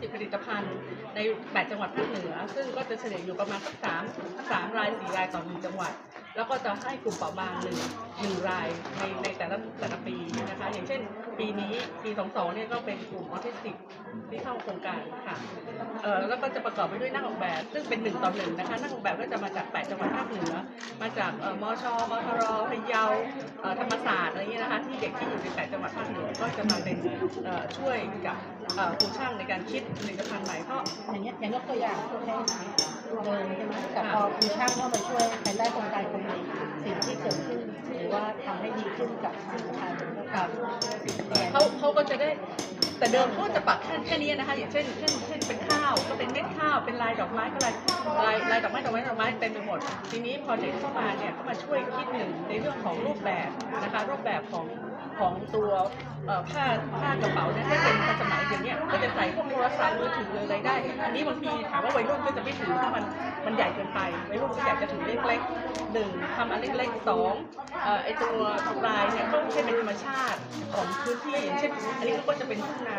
to ผลิตภัณฑ์ใน8จังหวัดภาคเหนือ ซึ่งก็จะเฉลี่ยอยู่ประมาณสัก3 3ราย4รายต่อหนึ่งจังหวัด แล้วก็จะให้กลุ่มเปราะบางหนึ่งหนึ่งรายในในแต่ละแต่ละปีนะคะ อย่างเช่น ปีนี้ปี22เนี่ยก็เป็นกลุ่มออทิสติกที่เข้าโครงการค่ะเออแล้วก็จะประกอบไปด้วยนักออกแบบ ซึ่งเป็นหนึ่งต่อหนึ่งนะคะนักออกแบบก็จะมาจาก8จังหวัดภาคเหนือ มาจากเอ่อมชมทรพะเยาเอ่อธรรมศาสตร์อะไรเงี้ยนะคะ ที่เด็กที่อยู่ใน8จังหวัดภาคเหนือก็จะมาเป็นเอ่อช่วยกับเอ่อครูช่างในการคิดลิตภัณฑ์ใหม่เพราะอย่างเงี้ยอย่างยกตัวอย่างตัวแทนเดินใช่ไหมกับพอคุณช่างเข้ามาช่วยภายใต้โครงการคนนี้สิ่งที่เกิดขึ้นหรือว่าทำให้ดีขึ้นกับผลิตภัณฑ์ก็การเขาเขาก็จะได้แต่เดิมเขาจะปักแค่แค่นี้นะคะ อย่างเช่นเช่นเช่นเป็นข้าวก็เป็นเม็ดข้าวเป็นลายดอกไม้ก็ลายลายลายดอกไม้ดอกไม้ดอกไม้เต็มไปหมด ทีนี้พอเด็กเข้ามาเนี่ยก็มาช่วยคิดหนึ่งในเรื่องของรูปแบบนะคะรูปแบบของของตัวผ้าผ้ากระเป๋าเนี่ยให้เป็นทันสมัย รศัพท์มือถืออะไรได้ อันนี้บางทีถามว่าวัยรุ่นก็จะไม่ถือเพราะมันมันใหญ่เกินไปวัยรุ่นก็อยากจะถือเล็กๆหนึ่งทำอันเล็กๆสองเอ่อไอตัวลายเนี่ยก็ใช้เป็นธรรมชาติของพื้นที่อย่างเช่นอันนี้ก็จะเป็นทุ่งนา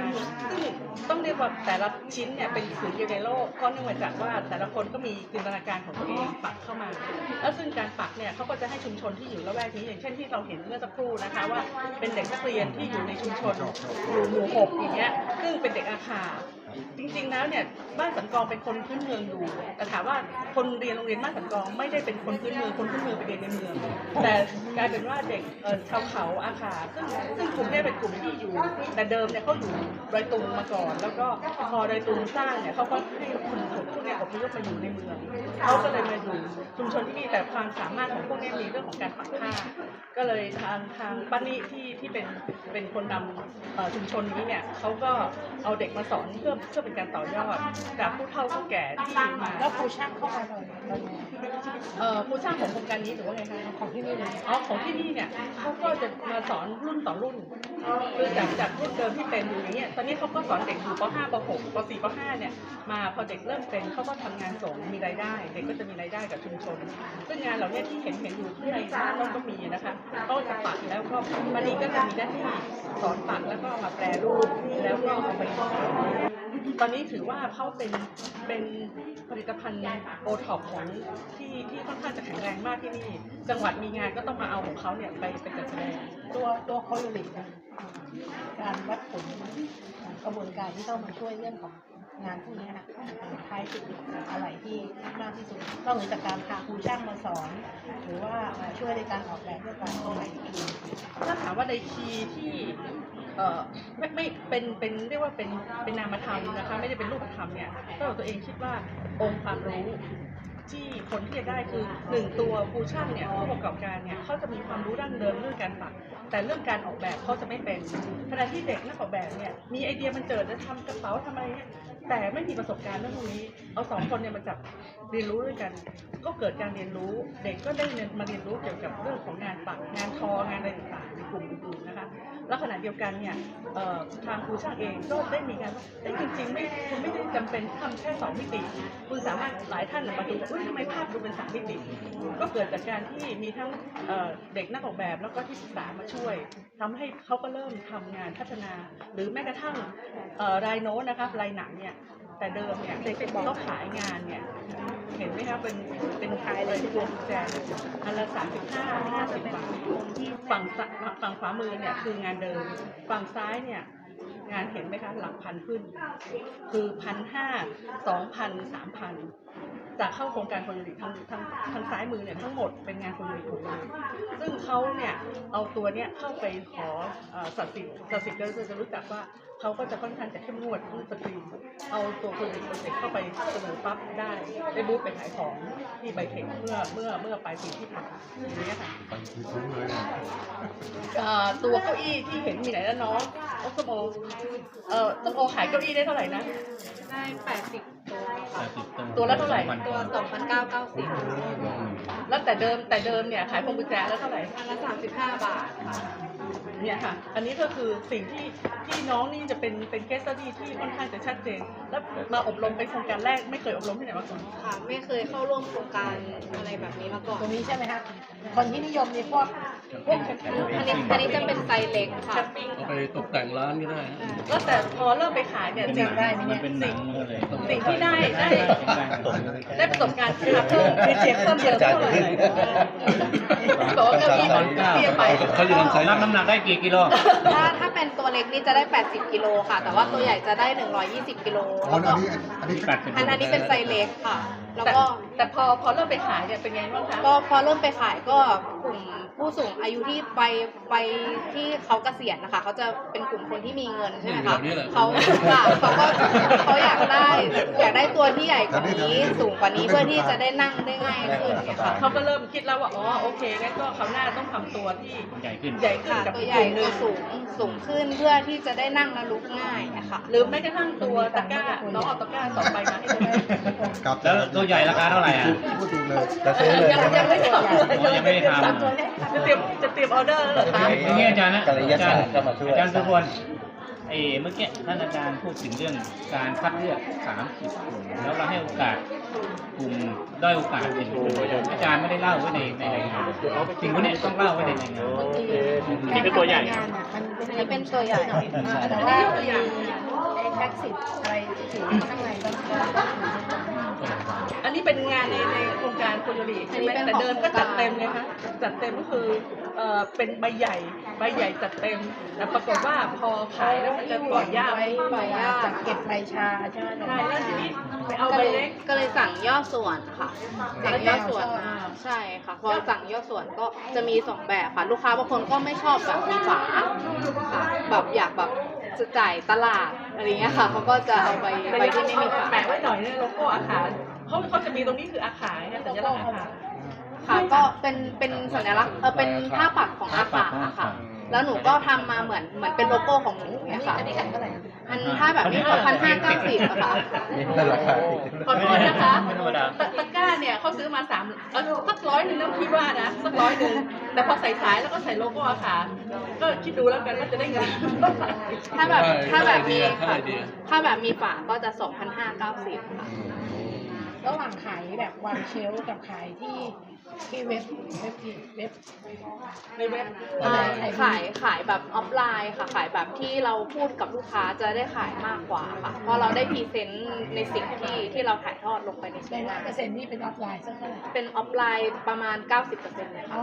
ซึ่งต้องเรียกว่าแต่ละชิ้นเนี่ยเป็นศูนย์เดียวในโลกเพราะเนื่องมาจากว่าแต่ละคนก็มีจินตนาการของตัวเองปักเข้ามา แล้วซึ่งการปักเนี่ยเขาก็จะให้ชุมชนที่อยู่ละแวกนี้อย่างเช่นที่เราเห็นเมื่อสักครู่นะคะว่าเป็นเด็กนักเรียนที่อยู่ในชุมชนอยู่หมู่หกอย่างเงี้ยซึ่งเป็นเด็กอาคา จริงๆแล้วเนี่ยบ้านสันกองเป็นคนพื้นเมืองอยู่แต่ถามว่าคนเรียนโรงเรียนบ้านสันกองไม่ได้เป็นคนพื้นเมืองคนพื้นเมืองไปเรียนในเมือง แต่กลายเป็นว่าเด็กเอ่อชาวเขาอาคาซึ่งซึ่งกลุ่มเนี้เป็นกลุ่มที่อยู่ แต่เดิมเนี่ยเขาอยู่ดอยตุงมาก่อน แล้วก็พอดอยตุงสร้างเนี่ยเขาก็ให้คน พวกเนี้อพยพมาอยู่ในเมืองเขาก็เลยมาอยู่ชุมชนที่นี่แต่ความสามารถของพวกเนี้มีเรื่องของการปักผ้า ก็เลยทางทางป้านิที่ที่เป็นเป็นคนนำเอ่อชุมชนนี้เนี่ยเขาก็เอาเด็กมาสอนเพื่อเพื่อเป็นการต่อยอดจากผู้เฒ่าผู้แก่ที่มาแล้วครูช่างเข้ามาเลยตอนนี้ เอ่อผู้สร้างของโครงการนี้หรือว่าไงคะของที่นี่เลยอ๋อของที่นี่เนี่ยเขาก็จะมาสอนรุ่นต่อรุ่นคือจากจากรุ่นเดิมที่เป็นอยู่อย่างเงี้ยตอนนี้เขาก็สอนเด็กอยู่ป .5 ป .6 ป .4 ป .5 เนี่ยมาพอเด็กเริ่มเป็นเขาก็ทำงานส่งมีรายได้ เด็กก็จะมีรายได้กับชุมชน ซึ่งงานเหล่านี้ที่เห็นเห็นอยู่ที่ในบ้านเราก็มีนะคะเขาจะปักแล้วก็วันนี้ก็จะมีหน้าที่สอนปักแล้วก็มาแปรรูปแล้วก็เอาไปขายตอนนี้ถือว่าเขาเป็นเป็นผลิตภัณฑ์โอท็อปของที่ที่ค่อนข้างจะแข็งแรงมากที่นี่ จังหวัดมีงานก็ต้องมาเอาของเขาเนี่ยไปไปจัดแสดงตัวตัวโคโยลิกนะการวัดผลกระบวนการที่เข้ามาช่วยเรื่องของงานพวกนี้นะท้ายสุดอะไรที่มากที่สุดนอกเหนือจากการพาครูช่างมาสอน หรือว่ามาช่วยในการออกแบบเรื่องการตรงไหนอีกถ้าถามว่าในคีย์ที่เอ่อไม่ไม่เป็นเป็นเรียกว่าเป็นเป็นนามธรรมนะคะไม่ได้เป็นรูปธรรมเนี่ยก็ตัวเองคิดว่าองค์ความรู้ ที่คนที่จะได้คือหนึ่งตัวผู้ช่างเนี่ยผู้ประกอบการเนี่ยเขาจะมีความรู้ด้านเดิมเรื่องการปัก แต่เรื่องการออกแบบเขาจะไม่เป็นขณะที่เด็กนักออกแบบเนี่ยมีไอเดียมันเจิดจะทำกระเป๋าทำอะไรเนี่ยแต่ไม่มีประสบการณ์เรื่องพวกนี้ เอาสองคนเนี่ยมาจับเรียนรู้ด้วยกัน ก็เกิดการเรียนรู้ เด็กก็ได้เรียนมาเรียนรู้เกี่ยวกับเรื่องของงานปักงานทองานอะไรต่างๆในกลุ่มอื่นๆนะคะ แล้วขณะเดียวกันเนี่ยทางครูช่างเองก็ได้มีการแต่จริงๆไม่คุณไม่ได้จำเป็นทำแค่สองมิติ คุณสามารถหลายท่านมาดูว่าอุ้ยทำไมภาพดูเป็นสามมิติ ก็เกิดจากการที่มีทั้งเด็กนักออกแบบแล้วก็ที่ศึกษามาช่วยทำให้เขาก็เริ่มทำงานพัฒนา หรือแม้กระทั่งรายโน้ตนะคะรายหนังเนี่ยแต่เดิมเนี่ยเด็กก็ขายงานเนี่ย เห็นไหมคะเป็นเป็นขายเลยที่วงแจอันละสามสิบห้าห้าสิบบาทฝั่งซ้ายฝั่งขวามือเนี่ยคืองานเดิม ฝั่งซ้ายเนี่ยงานเห็นไหมคะหลักพันขึ้น คือพันห้าสองพันสามพันจากเข้าโครงการคนยูริทางทางทางซ้ายมือเนี่ยทั้งหมดเป็นงานคนยูริหมดเลยซึ่งเขาเนี่ยเอาตัวเนี้ยเข้าไปขอสัตว์สิทธิ์สัตว์สิทธิ์ก็จะรู้จักว่าเขาก็จะค่อนข้างจะเข้มงวดเรื่องสกรีนเอาตัวคนยูริโปรเจกต์เข้าไปเสนอปั๊บได้ได้บูธไปขายของที่ไบเทคเมื่อเมื่อเมื่อปลายปีที่ผ่านมาอย่างเงี้ยค่ะตัวเก้าอี้ที่เห็นมีไหนแล้วน้องโอ้สมโอเอ่อสมโอขายเก้าอี้ได้เท่าไหร่นะได้แปดสิบ ตัวค่ะแต่ติดตัวละเท่าไหร่ตัวสองพันเก้าเก้าสิบแล้วแต่เดิมแต่เดิมเนี่ยขายพวงกุญแจแล้วเท่าไหร่อันละสามสิบห้าบาทค่ะเนี่ยค่ะ อันนี้ก็คือสิ่งที่ที่น้องนี่จะเป็นเป็นเคสตัดดี้ที่ค่อนข้างจะชัดเจน แล้วมาอบรมเป็นโครงการแรกไม่เคยอบรมที่ไหนมาก่อน ค่ะ ไม่เคยเข้าร่วมโครงการอะไรแบบนี้มาก่อนตรงนี้ใช่ไหมคะคนที่นิยมในพวกพวกอันนี้อันนี้จะเป็นไซส์เล็กค่ะแคมปิ้งเอาไปตกแต่งร้านก็ได้นะก็แต่พอเริ่มไปขายเนี่ยเป็นสิ่งได้ไหมมันเนี่ยเป็นหนังเลยสิ่งที่ได้ได้ได้ประสบการณ์ค่ะเพิ่มคือเจ็บเพิ่มเยอะเท่าไหร่บอกว่าก็มีเตี้ยไปเขาจะทำไซส์รับน้ำหนักได้กี่กิโลถ้าถ้าเป็นตัวเล็กนี่จะได้ 80 กิโลค่ะ แต่ว่าตัวใหญ่จะได้ 120 กิโลอ๋อแล้วอัก็นนี้อันนี้แปดสิบอันอันนี้เป็นไซส์เล็กค่ะ แล้วแต่ก็แต่พอพอเริ่มไปขายเนี่ยเป็นไงบ้างคะก็พอเริ่มไปขายก็ก ลุ่มผู้สูงอายุที่ไปไปที่เขาเกษียณนะคะ เขาจะเป็นกลุ่มคนที่มีเงินใช่ไหมคะเขาค่ะเขาก็เขาอยากได้อยากได้ตัวที่ใหญ่กว่านี้สูงกว่านี้เพื่อที่จะได้นั่งได้ง่ายขึ้นค่ะเขาก็เริ่มคิดแล้วว่าอ๋อโอเคงั้นก็เขาวหน้าต้องทำตัวที่ใหญ่ขึ้นใหญ่ขึ้นค่ะกับตัวอีกใหกญ่ลุ่มหตันึ่วงสูงสูงขึ้นเพื่อที่จะได้นั่งและลุกง่ายอะค่ะหรือแม้กระทั่งตัวตะกร้าน้องเอาตะกร้าต่อไปมาให้ได้ครับแล้วตัวใหญ่ราคาเท่าไหร่อะพูดถูกเลยยังยังไม่ทำเลยอ๋อยังไม่ได้ทำจะเตรียมจะเตรียมออเดอร์แล้วเหรอคะทีนี้อาจารย์นะกัลยาอาจารย์ศาสตร์ก็มาช่วย อาจารย์ทุกคนไอ้เมื่อกี้ท่านอาจารย์พูดถึงเรื่องการคัดเลือกสามสิบกลุ่ม แล้วเราให้โอกาสกลุ่มด้อยโอกาสเป็นกลุ่มอาจารย์ไม่ได้เล่าไว้ในในรายงานสิ่งพวกนี้ต้องเล่าไว้ในรายงาน นี่คือตัวใหญ่มันเป็นอันนี้เป็นตัวใหญ่แต่ว่ามี ไอ้แท็กซิสอะไรที่อยู่ข้างในก็อันนี้เป็นงานในในโครงการโคโยริใช่ไหมอันนี้เป็นแต่เดิมก็ของโครงการจัดเต็มเลยค่ะจัดเต็มก็คือเอ่อเป็นใบใหญ่ใบใหญ่จัดเต็มแต่ปรากฏว่าพอขายแล้วมันจะปล่อยยากไว้ปล่อยยากจากเก็บใบชาใช่ไหมใช่แล้วทีนี้ไปเอาก็ใบเลยเล็กก็เลยสั่งย่อส่วนค่ะสั่งย่อส่วนมาใช่ค่ะพอสั่งย่อส่วนก็จะมีสองแบบค่ะ ลูกค้าบางคนก็ไม่ชอบแบบมีฝาค่ะแบบอยากแบบ จะจ่ายตลาดอะไรเงี้ยค่ะเขาก็จะเอาใบใบที่ไม่มีฝาแปะไว้หน่อยเนี่ยโลโก้อาคารเขาเขาจะมีตรงนี้คืออาคารนะสัญลักษณ์อาคารค่ะก็เป็นเป็นสัญลักษณ์เออเป็นผ้าปักของอาขาอะค่ะ แล้วหนูก็ทำมาเหมือนเหมือนเป็นโลโก้ของหนูเนี่ยค่ะอันนี้ขายเท่าไหร่อันถ้าแบบนี้พันห้าเก้าสิบอะค่ะนี่เป็นราคาขอโทษนะคะไม่ธรรมดาตะตะกร้า เนี่ยเขาซื้อมาสามเออสักร้อยหนึ่งนะพี่ว่านะสักร้อยหนึ่งแต่พอใส่ขายแล้วก็ใส่โลโก้อาคารก็คิดดูแล้วกันว่าจะได้เงินเท่าไหร่ถ้าแบบถ้าแบบมีได้ค่ะไอเดีย ถ้าแบบมีฝาก็จะสองพันห้าเก้าสิบค่ะระหว่างขายแบบวางเชลฟ์กับขายที่ ที่เว็บเว็บเว็บในเว็บอ่าขายขายแบบออฟไลน์ค่ะ ขายแบบที่เราพูดกับลูกค้าจะได้ขายมากกว่าค่ะเพราะเราได้พรีเซนต์ในสิ่งที่ที่เราถ่ายทอดลงไปในในช่องร้อยเปอร์เซ็นต์นี่เป็นออฟไลน์สักเท่าไหร่เป็นออฟไลน์ประมาณ 90%เลยค่ะ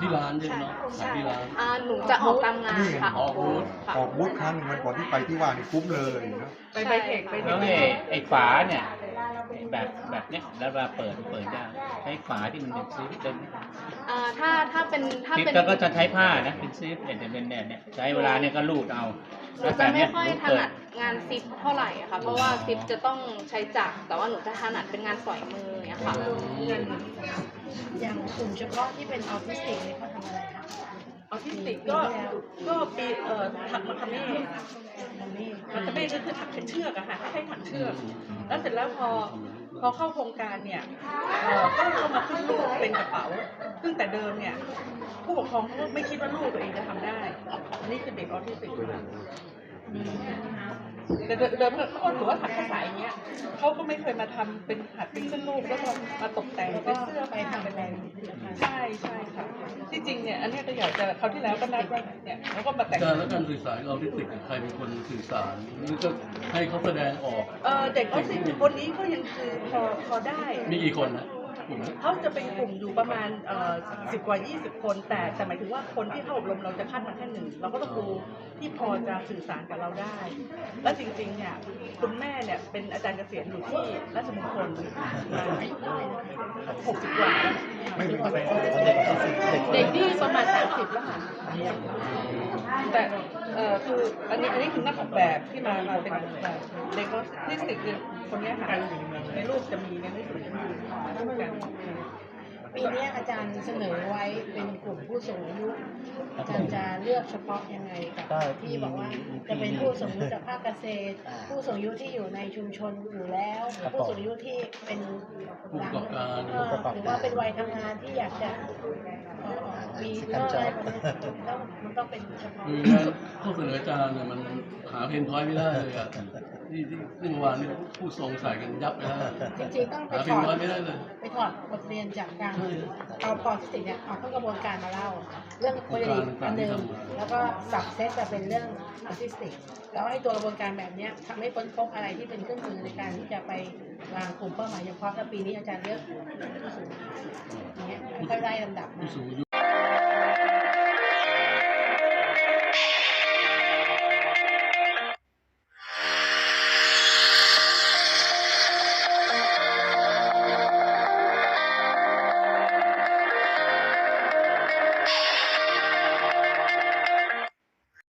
ที่ร้านใช่ไหมใช่เนาะขายที่ร้าน อ่าหนูจะออกตามงานค่ะ ออกบูธค่ะออกบูธครั้งหนึ่งวันก่อนที่ไปที่ว่านี่คุ้มเลยนะ ไปไปเทคไปเทแล้วคไอ้ไอ้ฝาเนี่ย แบบแบบเนี้ยแล้วเวลาเปิดเปิดยากใช้ฝาที่มันเป็นซีฟเป็นอ่าถ้าถ้าเป็นถ้าซีฟเป็นแล้วก็จะใช้ผ้านะเป็นซีฟเนี่ยจะเป็นเนี่ยเนี่ยใช้เวลาเนี่ยก็ลูดเอาหนูจะไม่ค่อยถนัดงานซิปเท่าไหร่อะค่ะเพราะว่าซิปจะต้องใช้จักรแต่ว่าหนูจะถนัดเป็นงานสอยมืออย่างเงี้ยค่ะเงินอย่างกลุ่มเฉพาะที่เป็นออทิสติกนี่เขาทำอะไรคะ ออทิสติกก็ก็ปีเอ่อถักมาคาเม่มันนี่มาคาเม่ก็คือถักเป็นเชือกอะค่ะให้ถักเชือก แล้วเสร็จแล้วพอพอเข้าโครงการเนี่ยเอ่อก็เข้ามาขึ้นรูปเป็นกระเป๋า ซึ่งแต่เดิมเนี่ย ผู้ปกครองเขาก็ไม่คิดว่าลูกตัวเองจะทำได้ อันนี้คือเด็กออทิสติก แต่เดิมเขาก็ถือว่าถักภาษาอย่างเงี้ยเขาก็ไม่เคยมาทำเป็นถักเป็นขึ้นรูปแล้วก็มาตกแต่งแล้วเป็ก็นเสื้อไปไปทำทำเป็เป็นนแบอะรไรนด์นะคะใช่ใช่ค่ะที่จริงเนี่ยอันเนี้ยก็อยากจะคราวที่แล้วก็นัดว่าเนี่ยแล้วก็มาแต่ง การและการสื่อสารเราที่ติดใครเป็นคนสื่อสารนี่ก็ให้เขาแสดงออก เออเด็กออทิสติกคนนี้ก็ยังคือพอพอได้ มีกี่คนนะ กลุ่มนี้เขาจะเป็นกลุ่มอยู่ประมาณเอ่อสิบกว่ายี่สิบคน แต่แต่หมายถึงว่าคนที่เข้าอบรมเราจะคัดมาแค่หนึ่ง เราก็ต้องดูที่พอจะสื่อสารกับเราได้ และจริงๆเนี่ยคุณแม่เนี่ยเป็นอาจารย์เกษียณอยู่ที่ราชมงคลหกสิบกว่าแล้วไม่เป็นไรเด็กนี่ประมาณสามสิบแล้วค่ะแต่เอ่อคืออันนี้อันนี้คือนักออกแบบที่มามาเป็นนักออกแบบเด็กก็นิสิตคือ คนเนี้ยค่ะในรูปจะมีในหนังสือจะมีเหมือนกันปีเนี้ยอาจารย์เสนอไว้เป็นกลุ่มผู้สูงอายุอาจารย์จะเลือกเฉพาะยังไงกับที่บอกว่าจะเป็นผู้สูงอายุจากภาคเกษตร ผู้สูงอายุที่อยู่ในชุมชนอยู่แล้ว ผู้สูงอายุที่เป็นผู้ประกอบการเออหรือว่าเป็นวัยทำงานที่อยากจะเอ่อมีเรื่องอะไรแบบเนี้ยต้องมันต้องเป็นเฉพาะคืองานข้อเสนออาจารย์เนี่ยมันหาเพนพอยต์ไม่ได้เลยอะ ที่ที่ที่เมื่อวานนี่ผู้ทรงใส่กันยับไปแล้วจริงๆต้องไปหาเพถนอดพอยต์ไม่ได้เลย ไปถอดบทเรียนจากการเอาพอสติเนี่ยเอาเข้ากระบวนการมาเล่า เรื่องโคดิกอันหนึ่งแล้วก็สับเซตจะเป็นเรื่องออทิสติกแล้วไอ้ตัวกระบวนการแบบเนี้ยทำให้ค้นพบอะไรที่เป็นเครื่องมือในการที่จะไปวางกลุ่มเป้าหมายเฉพาะแล้วปีนี้อาจารย์เลือกผู้สูงอายุอย่างเงี้ยค่อยๆไล่ลำดับมาผู้สูงอายุ